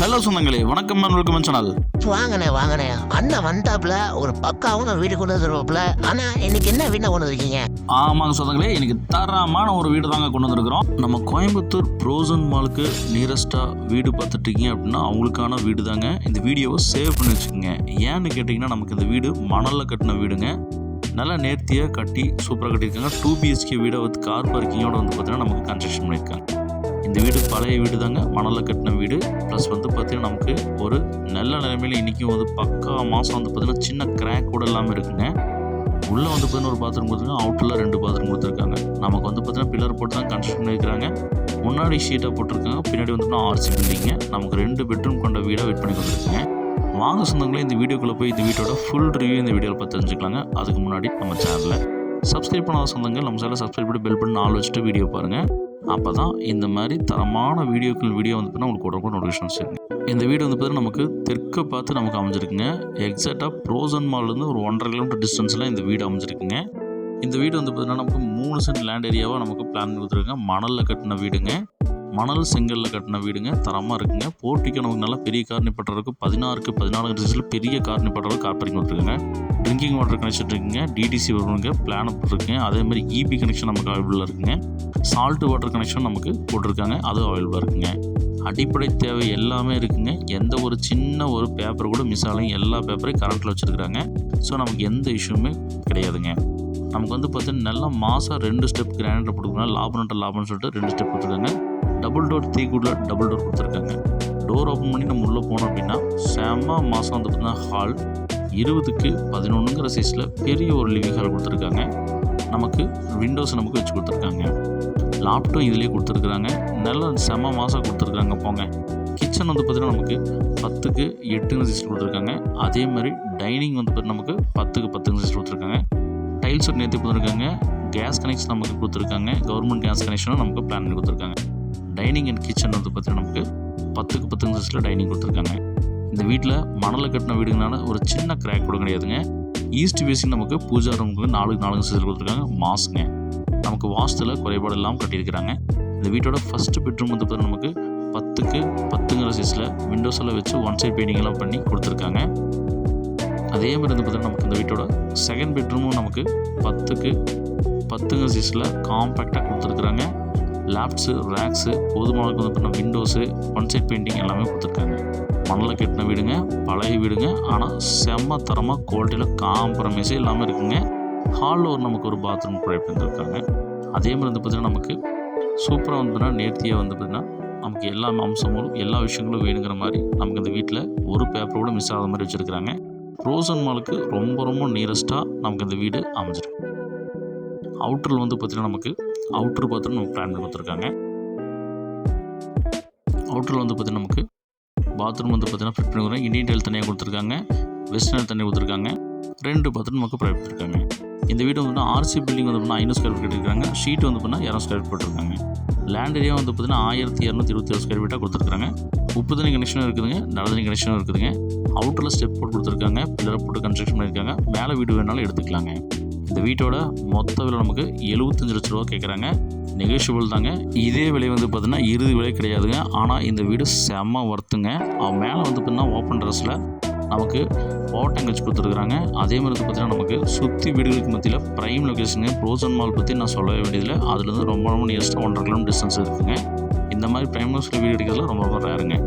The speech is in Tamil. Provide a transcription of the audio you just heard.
ஹலோ சொந்தங்களே. வணக்கம் வெல்கம் சேனல் வாங்கண்ணே வாங்கண்ணே. அண்ணன் வந்தாப்புல ஒரு பக்காவும் வீடு கொண்டு வந்துருவாப்புல ஆனா இன்னைக்கு என்ன வீட்டை கொண்டு வந்திருக்கீங்க? ஆமாங்க சொந்தங்களே இன்னைக்கு தரமான ஒரு வீடு தாங்க கொண்டு வந்திருக்கிறோம். நம்ம கோயம்புத்தூர் ப்ரோசன் மாலுக்கு நியரஸ்ட்டாக வீடு பார்த்துட்டு இருக்கீங்க அப்படின்னா அவங்களுக்கான வீடு தாங்க. இந்த வீடியோவை சேவ் பண்ணி வச்சுக்கோங்க. ஏன்னு கேட்டிங்கன்னா நமக்கு இந்த வீடு மணலில் கட்டின வீடுங்க. நல்லா நேர்த்தியாக கட்டி சூப்பராக கட்டியிருக்காங்க. டூ பிஹெச்கே வீடை வந்து கார் பார்க்கிங்கோட வந்து பார்த்தீங்கன்னா நமக்கு கன்ஸ்ட்ரக்ஷன் பண்ணியிருக்காங்க. இந்த வீடு பழைய வீடு தாங்க மணலில் கட்டின வீடு. ப்ளஸ் வந்து பார்த்தீங்கன்னா நமக்கு ஒரு நல்ல நிலைமையில் இன்றைக்கும் வந்து பக்கா மாதம் வந்து பார்த்தீங்கன்னா சின்ன கிராக் கூட இல்லாமல் இருக்குங்க. உள்ளே வந்து பார்த்தீங்கன்னா ஒரு பாத்ரூம் கொடுத்துருக்காங்க. அவுட்டரில் ரெண்டு பாத்ரூம் கொடுத்துருக்காங்க. நமக்கு வந்து பார்த்தீங்கன்னா பில்லர் போட்டு தான் கன்ஸ்ட்ரக்ஷன் பண்ணியிருக்காங்க முன்னாடி ஷீட்டாக போட்டிருக்காங்க. பின்னாடி வந்து ஆர்சி பில்டிங்க நமக்கு ரெண்டு பெட்ரூம் கொண்ட வீடாக வெயிட் பண்ணி கொடுத்துருக்காங்க. வாங்க சொந்தங்களே இந்த வீடியோக்குள்ளே போய் இந்த வீட்டோட ஃபுல் ரிவ்யூ இந்த வீடியோவில் பார்த்து தெரிஞ்சுக்கலாங்க. அதுக்கு முன்னாடி நம்ம சேனலில் சப்ஸ்கிரைப் பண்ணாத சொந்தங்கள் நம்ம சேனலில் சப்ஸ்கிரைப் பண்ணி பெல் பண்ணி நாலு வச்சுட்டு வீடியோ பாருங்கள் அப்போ தான் இந்த மாதிரி தரமான வீடியோக்கள் வீடியோ வந்து பார்த்தீங்கன்னா உங்களுக்கு உடனே நோட்டிஃபிகேஷன்ஸ் இருக்குங்க இந்த வீடு வந்து பார்த்தீங்கன்னா நமக்கு தெற்கை பார்த்து நமக்கு அமைஞ்சிருக்குங்க. எக்ஸாக்டாக ப்ரோசன் மால்லேருந்து ஒரு ஒன்றரை கிலோமீட்டர் டிஸ்டன்ஸில் இந்த வீடு அமைஞ்சிருக்குங்க. இந்த வீடு வந்து பார்த்தீங்கன்னா நமக்கு மூணு சென்ட் லேண்ட் ஏரியாவாக நமக்கு பிளான் கொடுத்துருக்காங்க. மணலில் கட்டின வீடுங்க. மணல் செங்கல்ல கட்டின வீடுங்க தரமாக இருக்குங்க. போட்டிக்கு நமக்கு நல்லா பெரிய காரணி பட்டுறதுக்கு பதினாறுக்கு பதினாலு டிஸ்டில் பெரிய காரணி பட்டுறதுக்கு கார்பரிங் கொடுத்துருக்குங்க ட்ரிங்கிங் வாட்டர் கனெக்ஷன் இருக்குங்க டிடிசி வருவாங்க பிளான் போட்டிருக்குங்க. அதே மாதிரி இபி கனெக்ஷன் நமக்கு அவைலபிளாக இருக்குங்க. சால்ட் வாட்டர் கனெக்ஷன் நமக்கு போட்டிருக்காங்க அதுவும் அவைலபிளாக இருக்குங்க. அடிப்படை தேவை எல்லாமே இருக்குங்க. எந்த ஒரு சின்ன ஒரு பேப்பர் கூட மிஸ் ஆகலையும் எல்லா பேப்பரையும் கரண்ட்டில் வச்சுருக்குறாங்க. ஸோ நமக்கு எந்த இஷ்யூமே கிடையாதுங்க. நமக்கு வந்து பார்த்தீங்கன்னா நல்லா மாதம் ரெண்டு ஸ்டெப் கிராண்டர் கொடுக்குறாங்க லாபம் லாபம்னு சொல்லிட்டு ரெண்டு ஸ்டெப் கொடுத்துருக்காங்க. டபுள் டோர் தீக்குடில் டபுள் டோர் கொடுத்துருக்காங்க. டோர் ஓப்பன் பண்ணி நம்ம உள்ளே போனோம் அப்படின்னா செம்ம மாதம் வந்து பார்த்திங்கன்னா ஹால் இருபதுக்கு பதினொன்றுங்கிற சைஸில் பெரிய ஒரு லிவிங் ஹால் கொடுத்துருக்காங்க. நமக்கு விண்டோஸ் நமக்கு வச்சு கொடுத்துருக்காங்க. லாப்டாப் இதிலே கொடுத்துருக்குறாங்க. நல்ல செம மாதம் கொடுத்துருக்காங்க போங்க. கிச்சன் வந்து பார்த்திங்கன்னா நமக்கு பத்துக்கு எட்டுங்க சைஸில் கொடுத்துருக்காங்க. அதே மாதிரி டைனிங் வந்து பார்த்தீங்கன்னா நமக்கு பத்துக்கு பத்துங்க சைஸ் கொடுத்துருக்காங்க. டைல்ஸ் நேற்று கொடுத்துருக்காங்க. கேஸ் கனெக்ஷன் நமக்கு கொடுத்துருக்காங்க. கவர்மெண்ட் கேஸ் கனெக்ஷனும் நமக்கு பிளான் பண்ணி கொடுத்துருக்காங்க. டைனிங் அண்ட் கிச்சன் வந்து பார்த்திங்கன்னா நமக்கு பத்துக்கு பத்துங்க சைஸில் டைனிங் கொடுத்துருக்காங்க. இந்த வீட்டில் மணலில் கட்டின வீடுங்கனால ஒரு சின்ன கிராக் கூட கிடையாதுங்க. ஈஸ்ட் வேசிங் நமக்கு பூஜா ரூமுக்கு நாலுக்கு நாலு சைஸில் கொடுத்துருக்காங்க மாஸ்ங்க நமக்கு வாஸ்தில் குறைபாடு இல்லாமல் கட்டியிருக்கிறாங்க. இந்த வீட்டோட ஃபஸ்ட்டு பெட்ரூம் வந்து பார்த்தீங்கன்னா நமக்கு பத்துக்கு பத்துங்கிற சைஸில் விண்டோஸ் எல்லாம் வச்சு ஒன் சைட் பெயிண்டிங்லாம் பண்ணி கொடுத்துருக்காங்க. அதே மாதிரி வந்து பார்த்தீங்கன்னா நமக்கு இந்த வீட்டோட செகண்ட் பெட்ரூமும் நமக்கு பத்துக்கு பத்துங்க சைஸில் காம்பேக்டாக கொடுத்துருக்குறாங்க. லேப்ஸு ரேக்ஸு போதுமான வந்து பார்த்தீங்கன்னா விண்டோஸு ஒன் சைட் பெயிண்டிங் எல்லாமே கொடுத்துருக்காங்க. மணலில் கட்டின வீடுங்க பழைய வீடுங்க ஆனால் செம்ம தரமாக குவாலிட்டியில் காம்ப்ரமைஸே இல்லாமல் இருக்குங்க. ஹாலில் ஒரு நமக்கு ஒரு பாத்ரூம் ப்ரொவைட் பண்ணியிருக்காங்க அதே மாதிரி வந்து பார்த்திங்கன்னா நமக்கு சூப்பராக வந்துன்னா நேர்த்தியாக வந்து பார்த்திங்கன்னா நமக்கு எல்லா அம்சங்களும் எல்லா விஷயங்களும் வேணுங்கிற மாதிரி நமக்கு இந்த வீட்டில் ஒரு பேப்பர் கூட மிஸ் ஆகாத மாதிரி வச்சுருக்கிறாங்க. ரோசன் மாலுக்கு ரொம்ப ரொம்ப நியரஸ்ட்டாக நமக்கு இந்த வீடு அமைஞ்சிருக்கு. அவுட்டரில் வந்து பார்த்திங்கன்னா நமக்கு அவுட்ரு பாத்ரூம் நமக்கு பிளான் பண்ணி கொடுத்துருக்காங்க அவுட்டரில் வந்து பார்த்திங்கன்னா நமக்கு பாத்ரூம் வந்து பார்த்திங்கன்னா ஃபிட் பண்ணி கொடுக்குறாங்க இண்டியன் டைல் தனியாக கொடுத்துருக்காங்க. வெஸ்டர்ன் தனியாக கொடுத்துருக்காங்க. ரெண்டு பாத்ரூம் நமக்கு ப்ரொவைட் கொடுத்துருக்காங்க. இந்த வீடு வந்து ஆர்சி பில்டிங் வந்து பார்த்தீங்கன்னா ஐநூறு ஸ்கொயர் ஃபீட் இருக்காங்க ஷீட் வந்து பார்த்தீங்கன்னா இரநூறு ஸ்கொயர் ஃபீட் போட்டிருக்காங்க. லேண்ட் ஏரியா வந்து பார்த்தீங்கன்னா ஆயிரத்தி இரநூத்தி இருபத்தி ஏழு ஸ்கொயர் ஃபீட்டாக கொடுத்துருக்காங்க. உப்பு தண்ணி கனெக்ஷனும் இருக்குதுங்க. நல்ல தண்ணி கனெக்ஷனும் இருக்குதுங்க. அவுட்டரில் ஸ்டெப் போட்டு கொடுத்துருக்காங்க. பில்லரை போட்டு கன்ஸ்ட்ரக்ஷன் பண்ணியிருக்காங்க. மேலே வீடு வேணாலும் எடுத்துக்கலாங்க. இந்த வீட்டோட மொத்த விலை நமக்கு எழுபத்தஞ்சு லட்ச ரூபா கேட்குறாங்க. நெகோஷியபிள் தாங்க. இதே விலை வந்து பார்த்தீங்கன்னா இறுதி விலை கிடையாதுங்க. ஆனால் இந்த வீடு செம்ம ஒர்த்துங்க அவன் மேலே வந்து பார்த்தீங்கன்னா ஓப்பன் ட்ரெஸ்ஸில் நமக்கு ஓட்டம் வச்சு கொடுத்துருக்குறாங்க. அதே மாதிரி வந்து பார்த்தீங்கன்னா நமக்கு சுற்றி வீடுகளுக்கு மத்தியில் ப்ரைம் லொக்கேஷனுங்க ப்ரோசன் மால் பற்றி நான் சொல்லவே வேண்டியதில்லை. அதுலேருந்து ரொம்ப ரொம்ப நியர்ஸ்ட்டாக ஒன்றரை கிலோமீட்டர் டிஸ்டன்ஸ் இருக்குங்க. இந்த மாதிரி ப்ரைம் லொக்கேஷன் வீடு கிடைக்கிறதுல ரொம்ப ரொம்ப ரேருங்க